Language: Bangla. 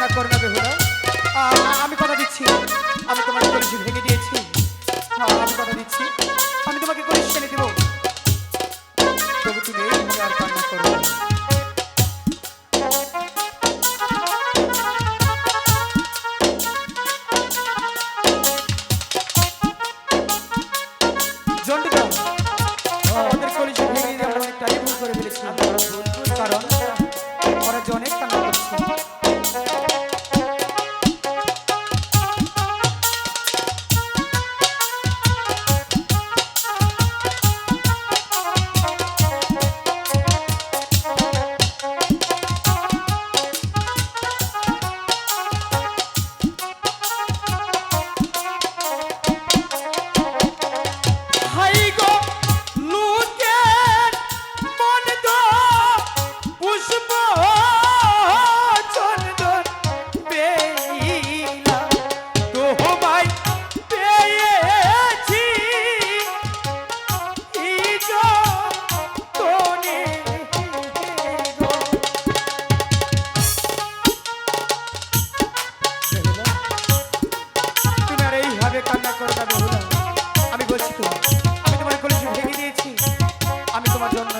কান্না করো না আমি কথা দিচ্ছি। আমি তোমার কলসি ভেঙে দিয়েছি। আমি কথা দিচ্ছি। Come on, John.